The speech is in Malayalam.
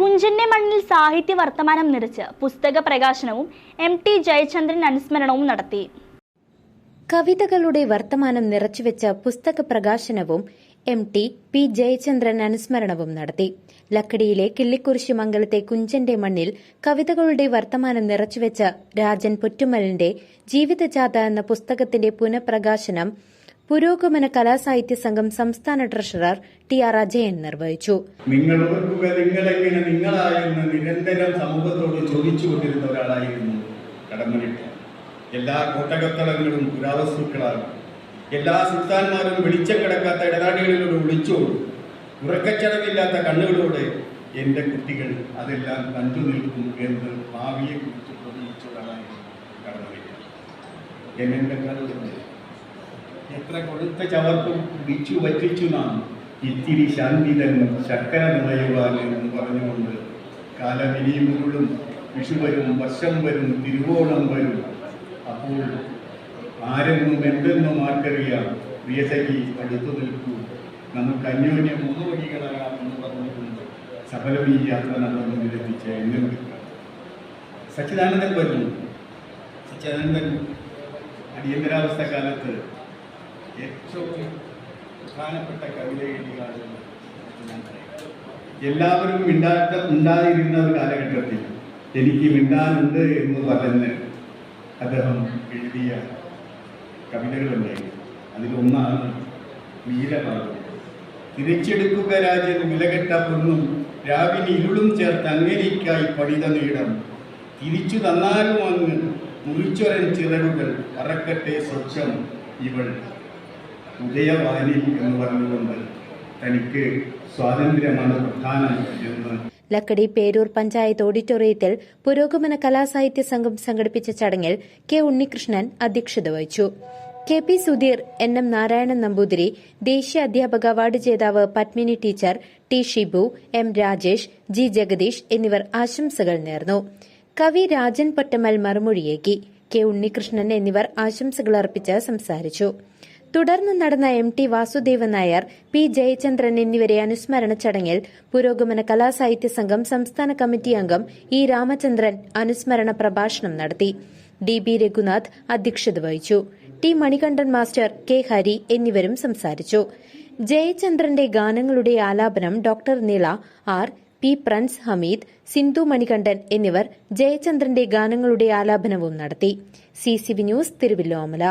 കുഞ്ചന്റെ മണ്ണിൽ സാഹിത്യ വർത്തമാനം നിറച്ച് പുസ്തക പ്രകാശനവും എം ടി ജയചന്ദ്രൻ അനുസ്മരണവും നടത്തി. കവിതകളുടെ വർത്തമാനം നിറച്ചുവെച്ച പുസ്തക പ്രകാശനവും എം ടി പി ജയചന്ദ്രൻ അനുസ്മരണവും നടത്തി. ലക്കടിയിലെ കിള്ളിക്കുറിശി മംഗലത്തെ കുഞ്ചന്റെ മണ്ണിൽ കവിതകളുടെ വർത്തമാനം നിറച്ചുവെച്ച രാജൻ പുറ്റുമലിന്റെ ജീവിതജാഥ എന്ന പുസ്തകത്തിന്റെ പുനഃപ്രകാശനം പുരോഗമന കലാസാഹിത്യ സംഘം സംസ്ഥാന ട്രഷറർ ടി ആർ അജയൻ നിർവഹിച്ചു. നിങ്ങളെങ്ങനെ നിങ്ങളായിരുന്നു നിരന്തരം സമൂഹത്തോട് ചോദിച്ചുകൊണ്ടിരുന്ന ഒരാളായിരുന്നു കടമ്മനിട്ട എല്ലാ കോട്ടകത്തളങ്ങളും പുരാവസ്തുക്കളാണ്. എല്ലാ സുൽത്താൻമാരും വെളിച്ചം കിടക്കാത്ത ഇടനാടികളിലൂടെ ഒളിച്ചോടും. ഉറക്കച്ചടവില്ലാത്ത കണ്ണുകളോടെ എന്റെ കുട്ടികൾ അതെല്ലാം കണ്ടു നിൽക്കും എന്ന് ഭാവിയെ കുറിച്ച് പ്രവചിച്ച ഒരാളായിരുന്നു കടമ്മനിട്ട എന്നെ കണ്ടുകൊണ്ട് എത്ര കൊടുത്ത ചവർക്കും പിടിച്ചു വറ്റിച്ചു നാം ഇത്തിരി ശാന്തി ശാന്തിതൻ ശക്കര നിറയുവാൻ എന്ന് പറഞ്ഞുകൊണ്ട് കാലമിനിയുമുള്ളും വിഷു വരും വർഷം വരും തിരുവോണം വരും. അപ്പോൾ ആരെന്നും എന്തെന്നും ആർക്കറിയാം. പ്രിയസഖി അടുത്തു നിൽക്കൂ. നമുക്ക് അന്യോന്യം മുഖവഴികളാകാം എന്ന് പറഞ്ഞുകൊണ്ട് സഫലം ഈ യാത്ര നടന്നുകൊണ്ടിലെത്തിച്ച എന്നും സച്ചിദാനന്ദൻ പറഞ്ഞു സച്ചിദാനന്ദൻ അടിയന്തരാവസ്ഥ കാലത്ത് ഏറ്റവും പ്രധാനപ്പെട്ട കവിത എഴുതുക. എല്ലാവരും മിണ്ടാത്ത ഉണ്ടായിരുന്ന ഒരു കാലഘട്ടത്തിൽ എനിക്ക് മിണ്ടാനുണ്ട് എന്ന് പറഞ്ഞ് അദ്ദേഹം എഴുതിയ കവിതകളുണ്ടായിരുന്നു അതിലൊന്നാണ് വീരഭാഗം തിരിച്ചെടുക്കുക രാജ്യം വിലകെട്ട പൊന്നും രാവിലെ ഇരുളും ചേർത്ത് അങ്ങേരിക്കായി പണിത നീടം. തിരിച്ചു തന്നാലും അങ്ങ് മുറിച്ചൊരൻ ചിറകുകൾ അറക്കട്ടെ സ്വച്ഛം ഇവൾ. ഉദയവാനിൽ എന്ന് പറഞ്ഞുകൊണ്ട് തനിക്ക് സ്വാതന്ത്ര്യമാണ് പ്രധാനം എന്ന് ലക്കടി പേരൂർ പഞ്ചായത്ത് ഓഡിറ്റോറിയത്തിൽ പുരോഗമന കലാസാഹിത്യ സംഘം സംഘടിപ്പിച്ച ചടങ്ങിൽ കെ ഉണ്ണികൃഷ്ണൻ അധ്യക്ഷത വഹിച്ചു. K P Sudheer N M Narayanan Namboothiri ദേശീയ അധ്യാപക അവാർഡ് ജേതാവ് Padmini teacher T Shibu M Rajesh G Jagadish എന്നിവർ ആശംസകൾ നേർന്നു. കവി രാജൻ പൊറ്റമൽ മറുമൊഴിയേകി. കെ ഉണ്ണികൃഷ്ണൻ എന്നിവർ ആശംസകൾ അർപ്പിച്ച് സംസാരിച്ചു. തുടർന്ന് നടന്ന M T Vasudevan Nair P Jayachandran എന്നിവരെ അനുസ്മരണ ചടങ്ങിൽ പുരോഗമന കലാസാഹിത്യ സംഘം സംസ്ഥാന കമ്മിറ്റി അംഗം ഇ രാമചന്ദ്രൻ അനുസ്മരണ പ്രഭാഷണം നടത്തി. ഡി ബി രഘുനാഥ് അധ്യക്ഷത വഹിച്ചു. T Manikandan master K Hari എന്നിവരും സംസാരിച്ചു. ജയചന്ദ്രന്റെ ഗാനങ്ങളുടെ ആലാപനം doctor Nila R P Prince Hameed Sindhu Manikandan എന്നിവർ ജയചന്ദ്രന്റെ ഗാനങ്ങളുടെ ആലാപനവും നടത്തി. C C V news Thiruvilwamala